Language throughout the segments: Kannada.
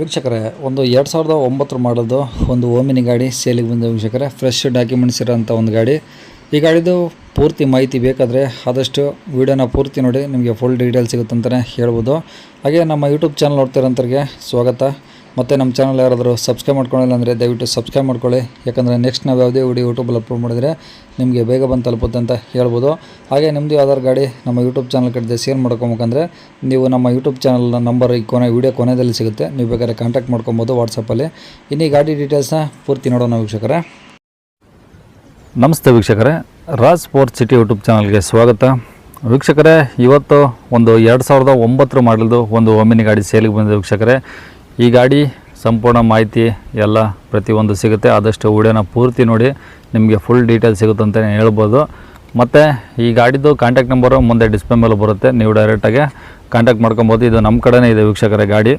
ವೀಕ್ಷಕರೇ, ಒಂದು ಎರಡು ಸಾವಿರದ ಒಂಬತ್ತರ ಮಾಡೋದು ಒಂದು ಓಮಿನಿ ಗಾಡಿ ಸೇಲಿಗೆ ಬಂದ ವೀಕ್ಷಕರೇ. ಫ್ರೆಶ್ ಡಾಕ್ಯುಮೆಂಟ್ಸ್ ಇರೋಂಥ ಒಂದು ಗಾಡಿ. ಈ ಗಾಡಿದು ಪೂರ್ತಿ ಮಾಹಿತಿ ಬೇಕಾದರೆ ಆದಷ್ಟು ವೀಡಿಯೋನ ಪೂರ್ತಿ ನೋಡಿ, ನಿಮಗೆ ಫುಲ್ ಡೀಟೇಲ್ಸ್ ಸಿಗುತ್ತೆ ಅಂತಲೇ ಹೇಳ್ಬೋದು. ಹಾಗೆ ನಮ್ಮ ಯೂಟ್ಯೂಬ್ ಚಾನಲ್ ನೋಡ್ತಿರೋಂಥವ್ರಿಗೆ ಸ್ವಾಗತ. ಮತ್ತು ನಮ್ಮ ಚಾನಲ್ ಯಾರಾದರೂ ಸಬ್ಸ್ಕ್ರೈಬ್ ಮಾಡ್ಕೊಳ್ಳಿಲ್ಲ ಅಂದರೆ ದಯವಿಟ್ಟು ಸಬ್ಸ್ಕ್ರೈಬ್ ಮಾಡ್ಕೊಳ್ಳಿ. ಯಾಕಂದರೆ ನೆಕ್ಸ್ಟ್ ನಾವು ಯಾವುದೇ ವಿಡಿಯೋ ಯೂಟ್ಯೂಬಲ್ಲಿ ಅಪ್ಲೋಡ್ ಮಾಡಿದರೆ ನಿಮಗೆ ಬೇಗ ಬಂದು ತಲುಪುತ್ತೆ ಅಂತ ಹೇಳ್ಬೋದು. ಹಾಗೆ ನಿಮ್ಮದು ಯಾವ್ದಾರು ಗಾಡಿ ನಮ್ಮ ಯೂಟ್ಯೂಬ್ ಚಾನಲ್ ಕಡೆ ಶೇರ್ ಮಾಡ್ಕೊಬೇಕಂದ್ರೆ ನೀವು ನಮ್ಮ ಯೂಟ್ಯೂಬ್ ಚಾನಲ್ನ ನಂಬರ್ ಈ ಕೊನೆ ವಿಡಿಯೋ ಕೊನೆಯಲ್ಲಿ ಸಿಗುತ್ತೆ. ನೀವು ಬೇಕಾದ್ರೆ ಕಾಂಟ್ಯಾಕ್ಟ್ ಮಾಡ್ಕೊಬೋದು ವಾಟ್ಸಪ್ಪಲ್ಲಿ ಇನ್ನು ಗಾಡಿ ಡೀಟೇಲ್ಸ್ನ ಪೂರ್ತಿ ನೋಡೋಣ ವೀಕ್ಷಕರೇ. ನಮಸ್ತೆ ವೀಕ್ಷಕರೇ. ರಾಜ್ ಸ್ಪೋರ್ಟ್ಸ್ ಸಿಟಿ ಯೂಟ್ಯೂಬ್ ಚಾನಲ್ಗೆ ಸ್ವಾಗತ. ವೀಕ್ಷಕರೇ, ಇವತ್ತು ಒಂದು ಎರಡು ಸಾವಿರದ ಒಂಬತ್ತರ ಮಾಡಲ್ದು ಒಂದು ಒಮ್ಮಿನಿ ಗಾಡಿ ಸೇಲಿಗೆ ಬಂದಿದೆ ವೀಕ್ಷಕರೇ. ಈ ಗಾಡಿ ಸಂಪೂರ್ಣ ಮಾಹಿತಿ ಎಲ್ಲ ಪ್ರತಿಯೊಂದು ಸಿಗುತ್ತೆ. ಆದಷ್ಟು ವಿಡಿಯೋನ ಪೂರ್ತಿ ನೋಡಿ, ನಿಮಗೆ ಫುಲ್ ಡೀಟೇಲ್ ಸಿಗುತ್ತೆ ಅಂತಲೇ ಹೇಳ್ಬೋದು. ಮತ್ತು ಈ ಗಾಡಿದು ಕಾಂಟ್ಯಾಕ್ಟ್ ನಂಬರು ಮುಂದೆ ಡಿಸ್ಪ್ಲೇ ಮೇಲೆ ಬರುತ್ತೆ. ನೀವು ಡೈರೆಕ್ಟಾಗಿ ಕಾಂಟ್ಯಾಕ್ಟ್ ಮಾಡ್ಕೊಬೋದು. ಇದು ನಮ್ಮ ಕಡೆನೇ ಇದೆ ವೀಕ್ಷಕರ ಗಾಡಿ.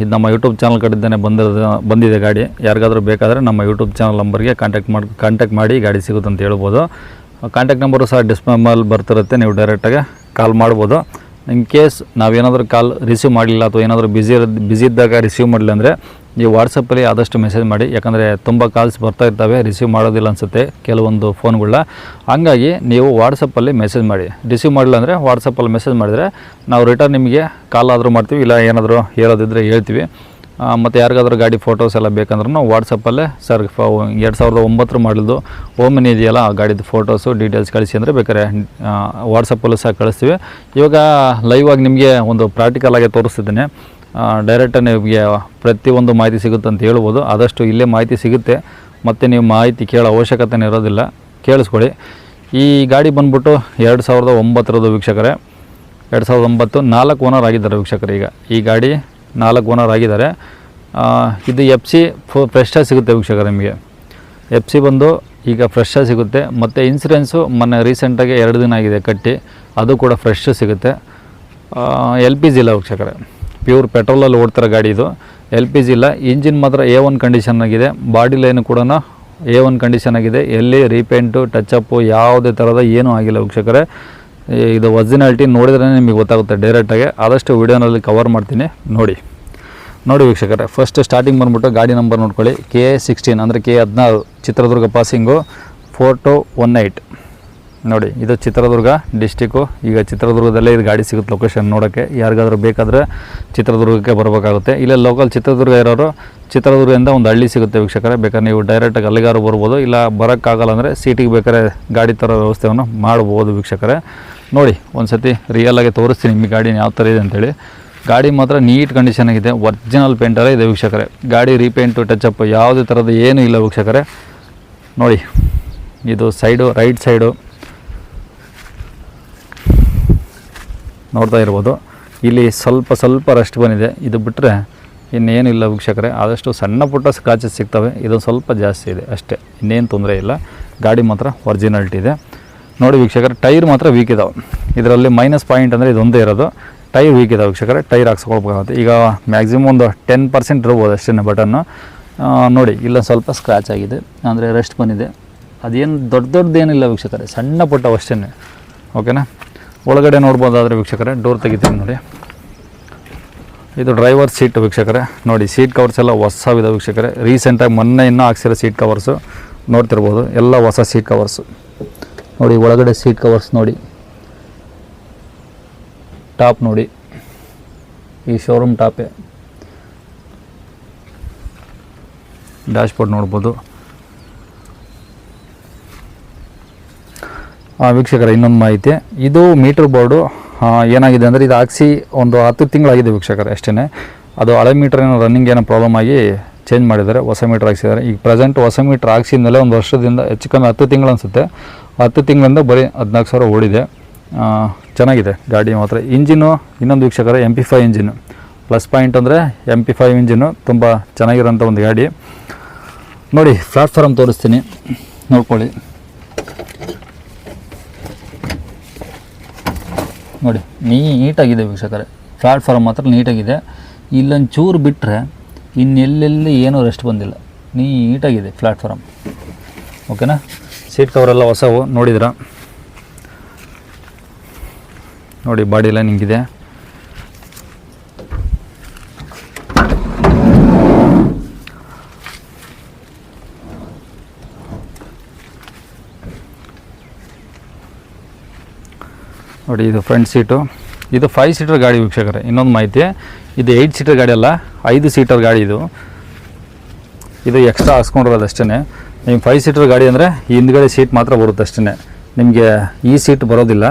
ಇದು ನಮ್ಮ ಯೂಟ್ಯೂಬ್ ಚಾನಲ್ ಕಡೆಯಿಂದನೇ ಬಂದಿರೋದು, ಬಂದಿದೆ ಗಾಡಿ. ಯಾರಿಗಾದರೂ ಬೇಕಾದರೆ ನಮ್ಮ ಯೂಟ್ಯೂಬ್ ಚಾನಲ್ ನಂಬರ್ಗೆ ಕಾಂಟ್ಯಾಕ್ಟ್ ಮಾಡಿ ಕಾಂಟ್ಯಾಕ್ಟ್ ಮಾಡಿ ಗಾಡಿ ಸಿಗುತ್ತೆ ಅಂತ ಹೇಳ್ಬೋದು. ಕಾಂಟ್ಯಾಕ್ಟ್ ನಂಬರು ಸಹ ಡಿಸ್ಪ್ಲೇ ಮೇಲೆ ಬರ್ತಿರುತ್ತೆ. ನೀವು ಡೈರೆಕ್ಟಾಗಿ ಕಾಲ್ ಮಾಡ್ಬೋದು. ಇನ್ ಕೇಸ್ ನಾವೇನಾದರೂ ಕಾಲ್ ರಿಸೀವ್ ಮಾಡಲಿಲ್ಲ ಅಥವಾ ಏನಾದರೂ ಬ್ಯುಸಿ ಬ್ಯುಸಿ ಇದ್ದಾಗ ರಿಸೀವ್ ಮಾಡಲಿಲ್ಲ ಅಂದರೆ ನೀವು ವಾಟ್ಸಪ್ಪಲ್ಲಿ ಆದಷ್ಟು ಮೆಸೇಜ್ ಮಾಡಿ. ಯಾಕಂದರೆ ತುಂಬ ಕಾಲ್ಸ್ ಬರ್ತಾ ಇರ್ತವೆ ರಿಸೀವ್ ಮಾಡೋದಿಲ್ಲ ಅನಿಸುತ್ತೆ ಕೆಲವೊಂದು ಫೋನ್ಗಳನ್ನ ಹಂಗಾಗಿ ನೀವು ವಾಟ್ಸಪ್ಪಲ್ಲಿ ಮೆಸೇಜ್ ಮಾಡಿ. ರಿಸೀವ್ ಮಾಡಿಲ್ಲ ಅಂದರೆ ವಾಟ್ಸಪ್ಪಲ್ಲಿ ಮೆಸೇಜ್ ಮಾಡಿದರೆ ನಾವು ರಿಟರ್ನ್ ನಿಮಗೆ ಕಾಲ್ ಆದರೂ ಮಾಡ್ತೀವಿ, ಇಲ್ಲ ಏನಾದರೂ ಹೇಳೋದಿದ್ರೆ ಹೇಳ್ತೀವಿ. ಮತ್ತು ಯಾರಿಗಾದ್ರೂ ಗಾಡಿ ಫೋಟೋಸ್ ಎಲ್ಲ ಬೇಕಂದ್ರೂ ವಾಟ್ಸಪ್ಪಲ್ಲೇ ಸರ್ ಎರಡು ಸಾವಿರದ ಒಂಬತ್ತರ ಮಾಡಲ್ದು ಓಮಿನ ಇದೆಯಲ್ಲ, ಆ ಗಾಡಿದು ಫೋಟೋಸು ಡೀಟೇಲ್ಸ್ ಕಳಿಸಿ ಅಂದರೆ ಬೇಕಾದ್ರೆ ವಾಟ್ಸಪ್ಪಲ್ಲೂ ಸಹ ಕಳಿಸ್ತೀವಿ. ಇವಾಗ ಲೈವ್ ಆಗಿ ನಿಮಗೆ ಒಂದು ಪ್ರಾಕ್ಟಿಕಲ್ ಆಗಿ ತೋರಿಸ್ತಿದ್ದೇನೆ. ಡೈರೆಕ್ಟ್ ನಿಮಗೆ ಪ್ರತಿಯೊಂದು ಮಾಹಿತಿ ಸಿಗುತ್ತೆ ಅಂತ ಹೇಳ್ಬೋದು. ಆದಷ್ಟು ಇಲ್ಲೇ ಮಾಹಿತಿ ಸಿಗುತ್ತೆ. ಮತ್ತು ನೀವು ಮಾಹಿತಿ ಕೇಳೋ ಅವಶ್ಯಕತೆ ಇರೋದಿಲ್ಲ. ಕೇಳಿಸ್ಕೊಳ್ಳಿ. ಈ ಗಾಡಿ ಬಂದ್ಬಿಟ್ಟು ಎರಡು ಸಾವಿರದ ಒಂಬತ್ತರದ್ದು ವೀಕ್ಷಕರೇ. ಎರಡು ಸಾವಿರದ ಒಂಬತ್ತು ನಾಲ್ಕು ಓನರ್ ಆಗಿದ್ದಾರೆ ವೀಕ್ಷಕರು ಈಗ. ಈ ಗಾಡಿ ನಾಲ್ಕು ಓನರ್ ಆಗಿದ್ದಾರೆ. ಇದು ಎಫ್ ಸಿ ಫು ಫ್ರೆಶ್ಶಾಗಿ ಸಿಗುತ್ತೆ ವೀಕ್ಷಕರು ನಿಮಗೆ. ಎಫ್ ಸಿ ಬಂದು ಈಗ ಫ್ರೆಶ್ಶಾಗಿ ಸಿಗುತ್ತೆ. ಮತ್ತು ಇನ್ಸೂರೆನ್ಸು ಮೊನ್ನೆ ರೀಸೆಂಟಾಗಿ ಎರಡು ದಿನ ಆಗಿದೆ ಕಟ್ಟಿ. ಅದು ಕೂಡ ಫ್ರೆಶ್ ಸಿಗುತ್ತೆ. ಎಲ್ ಪಿ ಜಿ ಇಲ್ಲ ವೀಕ್ಷಕರೇ. ಪ್ಯೂರ್ ಪೆಟ್ರೋಲಲ್ಲಿ ಓಡ್ತಾರೆ ಗಾಡಿ ಇದು. ಎಲ್ ಪಿ ಜಿ ಇಲ್ಲ. ಇಂಜಿನ್ ಮಾತ್ರ ಎ ಒನ್ ಕಂಡೀಷನ್ ಆಗಿದೆ. ಬಾಡಿ ಲೈನು ಕೂಡ ಎ ಒನ್ ಕಂಡೀಷನ್ ಆಗಿದೆ. ಎಲ್ಲಿ ರೀಪೇಂಟು ಟಚಪ್ಪು ಯಾವುದೇ ಥರದ ಏನೂ ಆಗಿಲ್ಲ ವೀಕ್ಷಕರೇ. ಇದು ಒರಿಜಿನಾಲಿಟಿ ನೋಡಿದ್ರೆ ನಿಮಗೆ ಗೊತ್ತಾಗುತ್ತೆ ಡೈರೆಕ್ಟಾಗಿ ಆದಷ್ಟು ವೀಡಿಯೋನಲ್ಲಿ ಕವರ್ ಮಾಡ್ತೀನಿ. ನೋಡಿ. ನೋಡಿ ವೀಕ್ಷಕರೇ ಫಸ್ಟ್ ಸ್ಟಾರ್ಟಿಂಗ್ ಬಂದ್ಬಿಟ್ಟು ಗಾಡಿ ನಂಬರ್ ನೋಡ್ಕೊಳ್ಳಿ. ಕೆ ಸಿಕ್ಸ್ಟೀನ್ ಅಂದರೆ ಕೆ ಹದಿನಾರು Chitradurga passing four two one eight ನೋಡಿ, ಇದು ಚಿತ್ರದುರ್ಗ ಡಿಸ್ಟಿಕ್ಕು ಈಗ ಚಿತ್ರದುರ್ಗದಲ್ಲೇ ಇದು ಗಾಡಿ ಸಿಗುತ್ತೆ ಲೊಕೇಶನ್ ನೋಡೋಕ್ಕೆ. ಯಾರಿಗಾದರೂ ಬೇಕಾದರೆ ಚಿತ್ರದುರ್ಗಕ್ಕೆ ಬರಬೇಕಾಗುತ್ತೆ. ಇಲ್ಲೇ ಲೋಕಲ್ ಚಿತ್ರದುರ್ಗ ಇರೋರು ಚಿತ್ರದುರ್ಗದಿಂದ ಒಂದು ಹಳ್ಳಿ ಸಿಗುತ್ತೆ ವೀಕ್ಷಕರೇ. ಬೇಕಾದ್ರೆ ನೀವು ಡೈರೆಕ್ಟಾಗಿ ಅಲ್ಲಿಗಾರು ಬರ್ಬೋದು. ಇಲ್ಲ ಬರೋಕ್ಕಾಗಲ್ಲ ಅಂದರೆ ಸೀಟಿಗೆ ಬೇಕಾದ್ರೆ ಗಾಡಿ ತರೋ ವ್ಯವಸ್ಥೆಯನ್ನು ಮಾಡ್ಬೋದು ವೀಕ್ಷಕರೇ. ನೋಡಿ ಒಂದು ಸತಿ ರಿಯಲಾಗಿ ತೋರಿಸ್ತೀನಿ ನಿಮಗೆ ಗಾಡಿನ ಯಾವ ಥರ ಇದೆ ಅಂತೇಳಿ. ಗಾಡಿ ಮಾತ್ರ ನೀಟ್ ಕಂಡೀಷನ್ ಆಗಿದೆ. ಒರ್ಜಿನಲ್ ಪೇಂಟರೇ ಇದೆ ವೀಕ್ಷಕರೇ. ಗಾಡಿ ರೀಪೇಂಟು ಟಚಪ್ ಯಾವುದೇ ಥರದ ಏನೂ ಇಲ್ಲ ವೀಕ್ಷಕರೇ. ನೋಡಿ, ಇದು ಸೈಡು ರೈಟ್ ಸೈಡು ನೋಡ್ತಾ ಇರ್ಬೋದು. ಇಲ್ಲಿ ಸ್ವಲ್ಪ ಸ್ವಲ್ಪ ರಸ್ಟ್ ಬಂದಿದೆ. ಇದು ಬಿಟ್ಟರೆ ಇನ್ನೇನಿಲ್ಲ ವೀಕ್ಷಕರೇ. ಆದಷ್ಟು ಸಣ್ಣ ಪುಟ್ಟ ಸ್ಕ್ರಾಚಸ್ ಸಿಗ್ತವೆ. ಇದು ಸ್ವಲ್ಪ ಜಾಸ್ತಿ ಇದೆ ಅಷ್ಟೇ. ಇನ್ನೇನು ತೊಂದರೆ ಇಲ್ಲ. ಗಾಡಿ ಮಾತ್ರ ಒರ್ಜಿನಲ್ಟಿ ಇದೆ. ನೋಡಿ ವೀಕ್ಷಕರ, ಟೈರ್ ಮಾತ್ರ ವೀಕ್ ಇದಾವೆ. ಇದರಲ್ಲಿ ಮೈನಸ್ ಪಾಯಿಂಟ್ ಅಂದರೆ ಇದೊಂದೇ ಇರೋದು. ಟೈರ್ ವೀಕ್ ಇದಾವೆ ವೀಕ್ಷಕರೇ. ಟೈರ್ ಹಾಕ್ಸ್ಕೊಳ್ಬೇಕಾಗುತ್ತೆ. ಈಗ ಮ್ಯಾಕ್ಸಿಮಮ್ ಒಂದು ಟೆನ್ ಪರ್ಸೆಂಟ್ ಇರ್ಬೋದು ಅಷ್ಟೇ ಬಟನ್ನು ನೋಡಿ ಇಲ್ಲ ಸ್ವಲ್ಪ ಸ್ಕ್ರ್ಯಾಚ್ ಆಗಿದೆ. ಅಂದರೆ ರೆಸ್ಟ್ ಬಂದಿದೆ. ಅದೇನು ದೊಡ್ಡ ದೊಡ್ಡದೇನಿಲ್ಲ ವೀಕ್ಷಕರೇ. ಸಣ್ಣ ಪುಟ್ಟ ಅಷ್ಟೇ ಓಕೆನಾ ಒಳಗಡೆ ನೋಡ್ಬೋದಾದ್ರೆ ವೀಕ್ಷಕರೇ ಡೋರ್ ತೆಗಿತೀನಿ ನೋಡಿ. ಇದು ಡ್ರೈವರ್ ಸೀಟ್ ವೀಕ್ಷಕರೇ. ನೋಡಿ ಸೀಟ್ ಕವರ್ಸ್ ಎಲ್ಲ ಹೊಸವಿದೆ ವೀಕ್ಷಕರೇ. ರೀಸೆಂಟಾಗಿ ಮೊನ್ನೆ ಇನ್ನೂ ಹಾಕ್ಸಿರೋ ಸೀಟ್ ಕವರ್ಸು ನೋಡ್ತಿರ್ಬೋದು. ಎಲ್ಲ ಹೊಸ ಸೀಟ್ ಕವರ್ಸು ನೋಡಿ, ಒಳಗಡೆ ಸೀಟ್ ಕವರ್ಸ್ ನೋಡಿ. ಟಾಪ್ ನೋಡಿ. ಈ ಶೋರೂಮ್ ಟಾಪೇ ಡ್ಯಾಶ್ಬೋರ್ಡ್ ನೋಡ್ಬೋದು. ವೀಕ್ಷಕರ ಇನ್ನೊಂದು ಮಾಹಿತಿ. ಇದು ಮೀಟ್ರ್ ಬೋರ್ಡು. ಏನಾಗಿದೆ ಅಂದರೆ ಇದು ಹಾಕ್ಸಿ ಒಂದು ಹತ್ತು ತಿಂಗಳಾಗಿದೆ ವೀಕ್ಷಕರ ಅಷ್ಟೇ ಅದು ಹಳೆ ಮೀಟ್ರ್ ಏನೋ ರನ್ನಿಂಗ್ ಏನೋ ಪ್ರಾಬ್ಲಮ್ ಆಗಿ ಚೇಂಜ್ ಮಾಡಿದ್ದಾರೆ, ಹೊಸ ಮೀಟ್ರ್ ಹಾಕ್ಸಿದ್ದಾರೆ. ಈಗ ಪ್ರೆಸೆಂಟ್ ಹೊಸ ಮೀಟ್ರ್ ಹಾಕ್ಸಿದ್ಮೇಲೆ ಒಂದು ವರ್ಷದಿಂದ ಹೆಚ್ಚು ಕಮ್ಮಿ ಹತ್ತು ತಿಂಗಳು ಅನಿಸುತ್ತೆ. ಹತ್ತು ತಿಂಗಳಿಂದ ಬರೀ ಹದಿನಾಲ್ಕು ಸಾವಿರ ಓಡಿದೆ. ಚೆನ್ನಾಗಿದೆ ಗಾಡಿ ಮಾತ್ರ. ಇಂಜಿನು, ಇನ್ನೊಂದು ವೀಕ್ಷಕರ M P five engine. Plus point ಅಂದರೆ ಎಂ ಪಿ ಫೈವ್ ಇಂಜಿನು ತುಂಬ ಚೆನ್ನಾಗಿರೋಂಥ ಒಂದು ಗಾಡಿ. ನೋಡಿ ಪ್ಲಾಟ್ಫಾರಮ್ ತೋರಿಸ್ತೀನಿ. ನೋಡ್ಕೊಳ್ಳಿ. ನೋಡಿ, ನೀಟಾಗಿದೆ ವೀಕ್ಷಕರೇ. ಪ್ಲಾಟ್ಫಾರ್ಮ್ ಮಾತ್ರ ನೀಟಾಗಿದೆ. ಇಲ್ಲೊಂದು ಚೂರು ಬಿಟ್ಟರೆ ಇನ್ನೆಲ್ಲೆಲ್ಲಿ ಏನೂ ರೆಸ್ಟ್ ಬಂದಿಲ್ಲ. ನೀಟಾಗಿದೆ ಪ್ಲಾಟ್ಫಾರಮ್ ಓಕೆನಾ ಸೀಟ್ ಕವರೆಲ್ಲ ಹೊಸವು ನೋಡಿದ್ರ ನೋಡಿ ಬಾಡಿ ಲೈನಿಂಗ್ ಇದೆ ನೋಡಿ, ಇದು ಫ್ರಂಟ್ ಸೀಟು ಇದು ಫೈವ್ ಸೀಟರ್ ಗಾಡಿ ವೀಕ್ಷಕರೇ, ಇನ್ನೊಂದು ಮಾಹಿತಿ. ಇದು ಏಯ್ಟ್ ಸೀಟರ್ ಗಾಡಿ ಅಲ್ಲ, ಐದು ಸೀಟರ್ ಗಾಡಿ ಇದು. ಇದು ಎಕ್ಸ್ಟ್ರಾ ಹಾಸ್ಕೊಂಡಿರೋದು ಅಷ್ಟೇ ನಿಮ್ಗೆ ಫೈವ್ ಸೀಟರ್ ಗಾಡಿ ಅಂದರೆ ಈ ಹಿಂದ್ಗಡೆ ಸೀಟ್ ಮಾತ್ರ ಬರುತ್ತೆ ಅಷ್ಟೇ ನಿಮಗೆ ಈ ಸೀಟ್ ಬರೋದಿಲ್ಲ.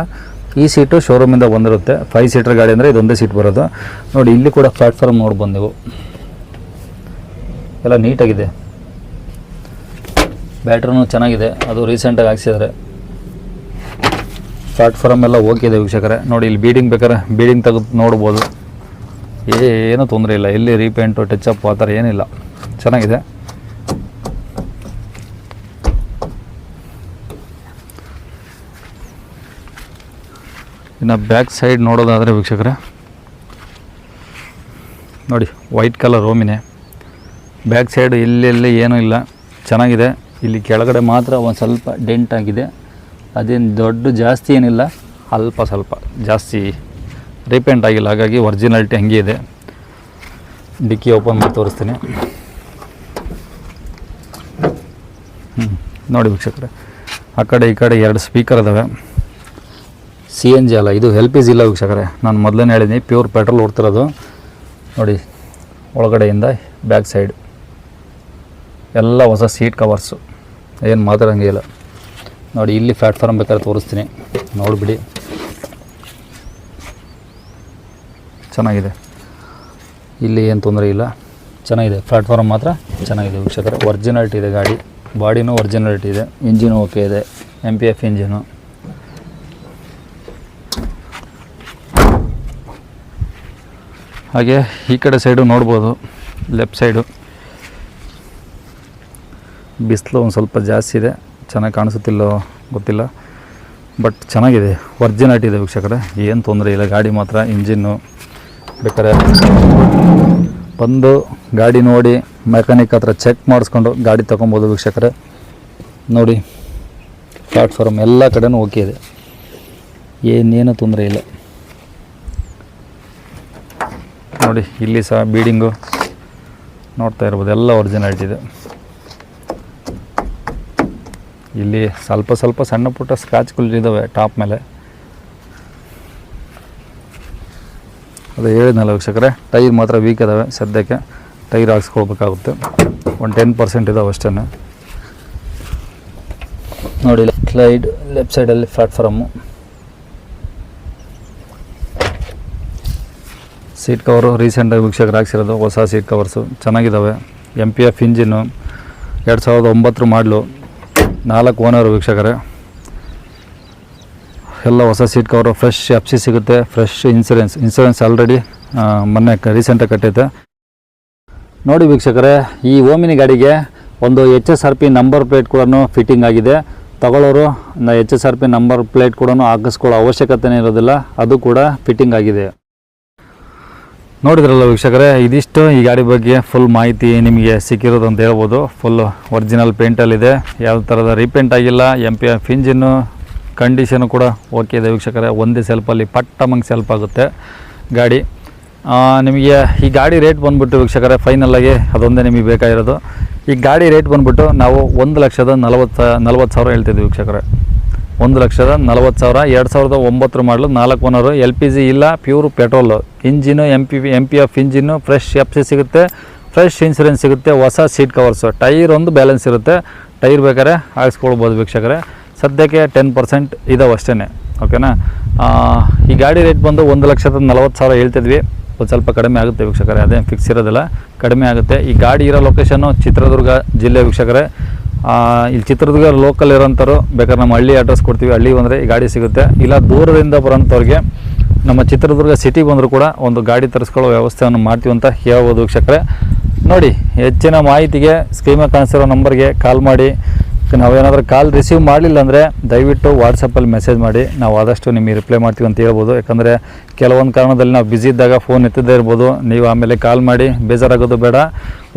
ಈ ಸೀಟು ಶೋರೂಮಿಂದ ಬಂದಿರುತ್ತೆ. ಫೈವ್ ಸೀಟರ್ ಗಾಡಿ ಅಂದರೆ ಇದೊಂದೇ ಸೀಟ್ ಬರೋದು. ನೋಡಿ, ಇಲ್ಲಿ ಕೂಡ ಪ್ಲಾಟ್ಫಾರ್ಮ್ ನೋಡಿ ಬಂದೆವು. ಎಲ್ಲ ನೀಟಾಗಿದೆ ಬ್ಯಾಟ್ರಿನೂ ಚೆನ್ನಾಗಿದೆ. ಅದು ರೀಸೆಂಟಾಗಿ ಹಾಕ್ಸಿದ್ದಾರೆ ಪ್ಲಾಟ್ಫಾರ್ಮ್ ಎಲ್ಲ ಓಕೆ ಇದೆ ವೀಕ್ಷಕರೇ. ನೋಡಿ, ಇಲ್ಲಿ ಬೀಡಿಂಗ್ ಬೇಕಾದ್ರೆ ಬೀಡಿಂಗ್ ತೆಗೆದು ನೋಡ್ಬೋದು. ಏನೂ ತೊಂದರೆ ಇಲ್ಲ. ಎಲ್ಲಿ ರೀಪೇಂಟು ಟಚಪ್ ಆ ಥರ ಏನಿಲ್ಲ ಚೆನ್ನಾಗಿದೆ. ಇನ್ನು ಬ್ಯಾಕ್ ಸೈಡ್ ನೋಡೋದಾದರೆ ವೀಕ್ಷಕರೇ, ನೋಡಿ, ವೈಟ್ ಕಲರ್ ರೋಮಿನೇ. ಬ್ಯಾಕ್ ಸೈಡ್ ಎಲ್ಲೆಲ್ಲಿ ಏನೂ ಇಲ್ಲ. ಚೆನ್ನಾಗಿದೆ. ಇಲ್ಲಿ ಕೆಳಗಡೆ ಮಾತ್ರ ಒಂದು ಸ್ವಲ್ಪ ಡೆಂಟ್ ಆಗಿದೆ. ಅದೇನು ದೊಡ್ಡ ಜಾಸ್ತಿ ಏನಿಲ್ಲ. ಅಲ್ಪ ಸ್ವಲ್ಪ ಜಾಸ್ತಿ ರೀಪೇಂಟ್ ಆಗಿಲ್ಲ. ಹಾಗಾಗಿ ಒರಿಜಿನಾಲಿಟಿ ಹಂಗೆ ಇದೆ. ಡಿಕ್ಕಿ ಓಪನ್ ಮಾಡಿ ತೋರಿಸ್ತೀನಿ. ಹ್ಞೂ ನೋಡಿ ವೀಕ್ಷಕರೇ. ಆ ಕಡೆ ಈ ಕಡೆ ಎರಡು ಸ್ಪೀಕರ್ ಇದ್ದಾವೆ ಸಿ ಎನ್ ಜಿ ಅಲ್ಲ, ಇದು ಎಲ್ ಪಿ ಜಿ ಇಲ್ಲ ವೀಕ್ಷಕರೇ. ನಾನು ಮೊದಲೇ ಹೇಳಿದ್ದೀನಿ ಪ್ಯೂರ್ ಪೆಟ್ರೋಲ್ ಓಡ್ತಿರೋದು. ನೋಡಿ, ಒಳಗಡೆಯಿಂದ ಬ್ಯಾಕ್ ಸೈಡ್ ಎಲ್ಲ ಹೊಸ ಸೀಟ್ ಕವರ್ಸು ಏನು ಮಾತಾಡಂಗೆ ಇಲ್ಲ. ನೋಡಿ ಇಲ್ಲಿ ಪ್ಲ್ಯಾಟ್ಫಾರ್ಮ್ ಬೇಕಾದ್ರೆ ತೋರಿಸ್ತೀನಿ. ನೋಡಿಬಿಡಿ. ಚೆನ್ನಾಗಿದೆ. ಇಲ್ಲಿ ಏನು ತೊಂದರೆ ಇಲ್ಲ. ಚೆನ್ನಾಗಿದೆ. ಪ್ಲ್ಯಾಟ್ಫಾರ್ಮ್ ಮಾತ್ರ ಚೆನ್ನಾಗಿದೆ ವೀಕ್ಷಕರು. ಒರ್ಜಿನಾಲಿಟಿ ಇದೆ ಗಾಡಿ. ಬಾಡಿನೂ ಒರಿಜಿನಾಲಿಟಿ ಇದೆ. ಇಂಜಿನು ಓಕೆ ಇದೆ. ಎಂ ಪಿ ಎಫ್ ಇಂಜಿನು ಹಾಗೆ ಈ ಕಡೆ ಸೈಡು ನೋಡ್ಬೋದು. ಲೆಫ್ಟ್ ಸೈಡು ಬಿಸಿಲು ಒಂದು ಸ್ವಲ್ಪ ಜಾಸ್ತಿ ಇದೆ. ಚೆನ್ನಾಗಿ ಕಾಣಿಸುತ್ತಿಲ್ಲೋ ಗೊತ್ತಿಲ್ಲ. ಬಟ್ ಚೆನ್ನಾಗಿದೆ. ಒರ್ಜಿನಾಲಿಟಿ ಇದೆ ವೀಕ್ಷಕರೇ. ಏನು ತೊಂದರೆ ಇಲ್ಲ. ಗಾಡಿ ಮಾತ್ರ ಇಂಜಿನ್ನು ಬೇಕಾದ್ರೆ ಬಂದು ಗಾಡಿ ನೋಡಿ ಮೆಕ್ಯಾನಿಕ್ ಹತ್ರ ಚೆಕ್ ಮಾಡಿಸ್ಕೊಂಡು ಗಾಡಿ ತೊಗೊಬೋದು ವೀಕ್ಷಕರೇ. ನೋಡಿ ಪ್ಲಾಟ್ಫಾರ್ಮ್ ಎಲ್ಲ ಕಡೆನೂ ಓಕೆ ಇದೆ. ಏನೇನು ತೊಂದರೆ ಇಲ್ಲ. ನೋಡಿ, ಇಲ್ಲಿ ಸಹ ಬೀಡಿಂಗು ನೋಡ್ತಾ ಇರ್ಬೋದು. ಎಲ್ಲ ಒರಿಜಿನಾಲಿಟಿ ಇಲ್ಲಿ ಸ್ವಲ್ಪ ಸ್ವಲ್ಪ ಸಣ್ಣ ಪುಟ್ಟ ಸ್ಕ್ರಾಚ್ಗಳಿದ್ದಾವೆ ಟಾಪ್ ಮೇಲೆ. ಅದು ಹೇಳಿದ್ನಲ್ಲ ವೀಕ್ಷಕರೇ ಟೈರ್ ಮಾತ್ರ ವೀಕ್ ಇದ್ದಾವೆ ಸದ್ಯಕ್ಕೆ. ಟೈರ್ ಹಾಕ್ಸ್ಕೊಳ್ಬೇಕಾಗುತ್ತೆ. ಒಂದು ಟೆನ್ ಪರ್ಸೆಂಟ್ ಇದಾವೆ ಅಷ್ಟೇ ನೋಡಿ ಸೈಡ್ ಲೆಫ್ಟ್ ಸೈಡಲ್ಲಿ ಪ್ಲಾಟ್ಫಾರಮ್ಮು ಸೀಟ್ ಕವರು ರೀಸೆಂಟಾಗಿ ವೀಕ್ಷಕರು ಹಾಕ್ಸಿರೋದು, ಹೊಸ ಸೀಟ್ ಕವರ್ಸು ಚೆನ್ನಾಗಿದ್ದಾವೆ ಎಂ ಪಿ ಎಫ್ ಇಂಜಿನ್ನು ಎರಡು ಸಾವಿರದ ಒಂಬತ್ತರ ಮಾಡಲು ನಾಲ್ಕು ಓನರು ವೀಕ್ಷಕರೇ. ಎಲ್ಲ ಹೊಸ ಸೀಟ್ ಕವರು ಫ್ರೆಶ್ ಎಫ್ ಸಿಗುತ್ತೆ ಫ್ರೆಶ್ ಇನ್ಸೂರೆನ್ಸ್ ಇನ್ಸೂರೆನ್ಸ್ ಆಲ್ರೆಡಿ ಮೊನ್ನೆ ರೀಸೆಂಟಾಗಿ ಕಟ್ಟೈತೆ ನೋಡಿ ವೀಕ್ಷಕರೇ, ಈ ಓಮಿನಿ ಗಾಡಿಗೆ ಒಂದು H S R P number plate ಕೂಡ ಫಿಟ್ಟಿಂಗ್ ಆಗಿದೆ. ತಗೊಳ್ಳೋರು H S R P number plate ಕೂಡ ಹಾಕಿಸ್ಕೊಳ್ಳೋ ಅವಶ್ಯಕತೆನೇ ಇರೋದಿಲ್ಲ. ಅದು ಕೂಡ ಫಿಟ್ಟಿಂಗ್ ಆಗಿದೆ. ನೋಡಿದ್ರಲ್ಲ ವೀಕ್ಷಕರೇ, ಇದಿಷ್ಟು ಈ ಗಾಡಿ ಬಗ್ಗೆ ಫುಲ್ ಮಾಹಿತಿ ನಿಮಗೆ ಸಿಕ್ಕಿರೋದು ಅಂತ ಹೇಳ್ಬೋದು. ಫುಲ್ ಒರಿಜಿನಲ್ ಪೇಂಟಲ್ಲಿದೆ ಯಾವ ಥರದ ರೀಪೇಂಟ್ ಆಗಿಲ್ಲ ಎಂ ಪಿ ಎಫ್ ಕಂಡೀಷನು ಕೂಡ ಓಕೆ ಇದೆ ವೀಕ್ಷಕರೇ. ಒಂದೇ ಸೆಲ್ಫಲ್ಲಿ ಪಟ್ಟಮಂಗೆ ಸೆಲ್ಪ್ ಆಗುತ್ತೆ ಗಾಡಿ. ನಿಮಗೆ ಈ ಗಾಡಿ ರೇಟ್ ಬಂದುಬಿಟ್ಟು ವೀಕ್ಷಕರೇ ಫೈನಲ್ಲಾಗಿ ಅದೊಂದೇ ನಿಮಗೆ ಬೇಕಾಗಿರೋದು. ಈ ಗಾಡಿ ರೇಟ್ ಬಂದುಬಿಟ್ಟು ನಾವು ಒಂದು ಲಕ್ಷದ ನಲವತ್ತು ನಲವತ್ತು ಸಾವಿರ ಹೇಳ್ತಿದ್ವಿ ವೀಕ್ಷಕರೇ. ಒಂದು ಲಕ್ಷದ ನಲವತ್ತು ಸಾವಿರ, ಎರಡು ಸಾವಿರದ ಒಂಬತ್ತರ ಮಾಡಲು ನಾಲ್ಕು ಓನರು. ಎಲ್ ಪಿ ಜಿ ಇಲ್ಲ, pure petrol. Engine M P M P F engine fresh F C ಸಿಗುತ್ತೆ. ಫ್ರೆಶ್ ಇನ್ಸೂರೆನ್ಸ್ ಸಿಗುತ್ತೆ, ಹೊಸ ಸೀಟ್ ಕವರ್ಸು ಟೈರ್ ಒಂದು ಬ್ಯಾಲೆನ್ಸ್ ಇರುತ್ತೆ. ಟೈರ್ ಬೇಕಾದ್ರೆ ಹಾಕ್ಸ್ಕೊಳ್ಬೋದು ವೀಕ್ಷಕರೇ. ಸದ್ಯಕ್ಕೆ ಟೆನ್ ಪರ್ಸೆಂಟ್ ಇದಾವೆ ಅಷ್ಟೇ ಓಕೆನಾ ಈ ಗಾಡಿ ರೇಟ್ ಬಂದು ಒಂದು ಲಕ್ಷದ ನಲವತ್ತು ಸಾವಿರ ಹೇಳ್ತಿದ್ವಿ. ಒಂದು ಸ್ವಲ್ಪ ಕಡಿಮೆ ಆಗುತ್ತೆ ವೀಕ್ಷಕರೇ. ಅದೇನು ಫಿಕ್ಸ್ ಇರೋದಿಲ್ಲ. ಕಡಿಮೆ ಆಗುತ್ತೆ. ಈ ಗಾಡಿ ಇರೋ ಲೊಕೇಶನ್ನು ಚಿತ್ರದುರ್ಗ ಜಿಲ್ಲೆ ವೀಕ್ಷಕರೇ. ಇಲ್ಲಿ ಚಿತ್ರದುರ್ಗ ಲೋಕಲ್ ಇರೋಂಥವ್ರು ಬೇಕಾದ್ರೆ ನಮ್ಮ ಹಳ್ಳಿ ಅಡ್ರೆಸ್ ಕೊಡ್ತೀವಿ. ಹಳ್ಳಿ ಬಂದರೆ ಈ ಗಾಡಿ ಸಿಗುತ್ತೆ. ಇಲ್ಲ, ದೂರದಿಂದ ಬರೋಂಥವ್ರಿಗೆ ನಮ್ಮ ಚಿತ್ರದುರ್ಗ ಸಿಟಿ ಬಂದರೂ ಕೂಡ ಒಂದು ಗಾಡಿ ತರಿಸ್ಕೊಳ್ಳೋ ವ್ಯವಸ್ಥೆಯನ್ನು ಮಾಡ್ತೀವಿ ಅಂತ ಹೇಳ್ಬೋದು ವೀಕ್ಷಕರೇ. ನೋಡಿ, ಹೆಚ್ಚಿನ ಮಾಹಿತಿಗೆ ಸ್ಕ್ರೀನ್ ಕಾಣಿಸಿರೋ ನಂಬರ್ಗೆ ಕಾಲ್ ಮಾಡಿ. ನಾವೇನಾದರೂ ಕಾಲ್ ರಿಸೀವ್ ಮಾಡಲಿಲ್ಲ ಅಂದರೆ ದಯವಿಟ್ಟು ವಾಟ್ಸಪ್ಪಲ್ಲಿ ಮೆಸೇಜ್ ಮಾಡಿ. ನಾವು ಆದಷ್ಟು ನಿಮಗೆ ರಿಪ್ಲೈ ಮಾಡ್ತೀವಿ ಅಂತ ಹೇಳ್ಬೋದು. ಯಾಕಂದರೆ ಕೆಲವೊಂದು ಕಾರಣದಲ್ಲಿ ನಾವು ಬ್ಯುಸಿ ಇದ್ದಾಗ ಫೋನ್ ಎತ್ತದೇ ಇರ್ಬೋದು. ನೀವು ಆಮೇಲೆ ಕಾಲ್ ಮಾಡಿ, ಬೇಜಾರಾಗೋದು ಬೇಡ.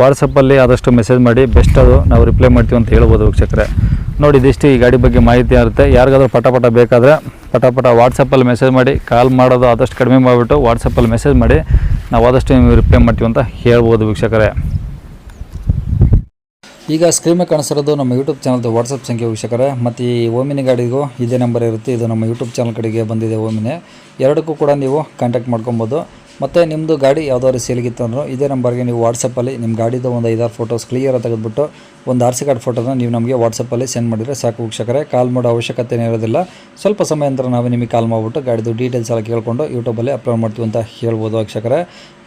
ವಾಟ್ಸಪ್ಪಲ್ಲಿ ಆದಷ್ಟು ಮೆಸೇಜ್ ಮಾಡಿ ಬೆಸ್ಟ್ ಅದು ನಾವು ರಿಪ್ಲೈ ಮಾಡ್ತೀವಿ ಅಂತ ಹೇಳ್ಬೋದು ವೀಕ್ಷಕರೇ. ನೋಡಿ, ಇದಿಷ್ಟು ಈ ಗಾಡಿ ಬಗ್ಗೆ ಮಾಹಿತಿ ಇರುತ್ತೆ. ಯಾರಿಗಾದ್ರೂ ಪಟಪಟ ಪಟ ಬೇಕಾದರೆ ಪಟಪಟ ಪಟ ವಾಟ್ಸಪ್ಪಲ್ಲಿ ಮೆಸೇಜ್ ಮಾಡಿ ಕಾಲ್ ಮಾಡೋದು ಆದಷ್ಟು ಕಡಿಮೆ ಮಾಡಿಬಿಟ್ಟು ವಾಟ್ಸಪ್ಪಲ್ಲಿ ಮೆಸೇಜ್ ಮಾಡಿ, ನಾವು ಆದಷ್ಟು ನಿಮಗೆ ರಿಪ್ಲೈ ಮಾಡ್ತೀವಿ ಅಂತ ಹೇಳ್ಬೋದು ವೀಕ್ಷಕರೇ. ಈಗ ಸ್ಕ್ರೀನ್ ಮೇಲೆ ಕಾಣಿಸಿರೋದು ನಮ್ಮ ಯೂಟ್ಯೂಬ್ ಚಾನಲ್ದು ವಾಟ್ಸಪ್ ಸಂಖ್ಯೆ ವೀಕ್ಷಕರೇ. ಮತ್ತು ಈ ಓಮಿನಿ ಗಾಡಿಗೂ ಇದೇ ನಂಬರ್ ಇರುತ್ತೆ. ಇದು ನಮ್ಮ ಯೂಟ್ಯೂಬ್ ಚಾನಲ್ ಕಡೆಗೆ ಬಂದಿದೆ ಓಮಿನಿ. ಎರಡಕ್ಕೂ ಕೂಡ ನೀವು ಕಾಂಟ್ಯಾಕ್ಟ್ ಮಾಡ್ಕೊಬೋದು. ಮತ್ತು ನಿಮ್ಮದು ಗಾಡಿ ಯಾವುದಾದ್ರು ಸೇಲಿಗಿತ್ತು ಅಂದರೂ, ಇದೇ ನಂಬರ್ಗೆ ನೀವು ವಾಟ್ಸಪ್ಪಲ್ಲಿ ನಿಮ್ಮ ಗಾಡಿದು ಒಂದು ಐದಾರು ಫೋಟೋಸ್ ಕ್ಲಿಯರಾಗಿ ತೆಗೆದುಬಿಟ್ಟು ಒಂದು ಆರ್ ಸಿ ಕಾರ್ಡ್ ಫೋಟೋನ ನೀವು ನಮಗೆ ವಾಟ್ಸಪ್ಪಲ್ಲಿ ಸೆಂಡ್ ಮಾಡಿದರೆ ಸಾಕು ವೀಕ್ಷಕರೇ. ಕಾಲ್ ಮಾಡೋ ಅವಶ್ಯಕತೆ ಇರೋದಿಲ್ಲ. ಸ್ವಲ್ಪ ಸಮಯ ನಂತರ ನಾವು ನಿಮಗೆ ಕಾಲ್ ಮಾಡಿಬಿಟ್ಟು ಗಾಡಿದು ಡೀಟೇಲ್ಸ್ ಎಲ್ಲ ಕೇಳಿಕೊಂಡು ಯೂಟ್ಯೂಬಲ್ಲಿ ಅಪ್ಲೋಡ್ ಮಾಡ್ತೀವಿ ಅಂತ ಹೇಳ್ಬೋದು ವೀಕ್ಷಕರೇ.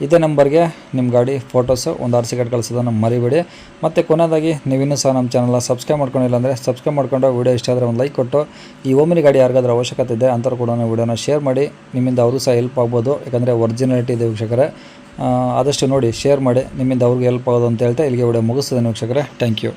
ಇದೇ ನಂಬರ್ಗೆ ನಿಮ್ಮ ಗಾಡಿ ಫೋಟೋಸು ಒಂದು ಆರ್ ಸಿ ಕಾರ್ಡ್ ಕಳಿಸೋದನ್ನು ಮರಿಬೇಡಿ. ಮತ್ತು ಕೊನೆಯದಾಗಿ ನೀವಿನ್ನೂ ಸಹ ನಮ್ಮ ಚಾನಲ್ನ ಸಬ್ಸ್ಕ್ರೈಬ್ ಮಾಡ್ಕೊಂಡಿಲ್ಲ ಅಂದರೆ ಸಬ್ಸ್ಕ್ರೈಬ್ ಮಾಡ್ಕೊಂಡು ವೀಡಿಯೋ ಇಷ್ಟ ಆದರೆ ಒಂದು ಲೈಕ್ ಕೊಟ್ಟು, ಈ ಓಮಿನಿ ಗಾಡಿ ಯಾರಿಗಾದ್ರೂ ಅವಶ್ಯಕತೆ ಇದೆ ಅಂಥವ್ರು ಕೂಡ ವಿಡಿಯೋನ ಶೇರ್ ಮಾಡಿ. ನಿಮ್ಮಿಂದ ಅವರು ಸಹ ಹೆಲ್ಪ್ ಆಗ್ಬೋದು. ಯಾಕಂದರೆ ಒರಿಜಿನಾಲಿಟಿ ಇದೆ ವೀಕ್ಷಕರೇ. ಆದಷ್ಟು ನೋಡಿ ಶೇರ್ ಮಾಡಿ, ನಿಮ್ಮಿಂದ ಅವ್ರಿಗೆ ಹೆಲ್ಪ್ ಆಗೋದು ಅಂತ ಹೇಳ್ತಾ ಇಲ್ಲಿಗೆ ವಿಡಿಯೋ ಮುಗಿಸ್ತದೆ ವೀಕ್ಷಕರೇ. Thank you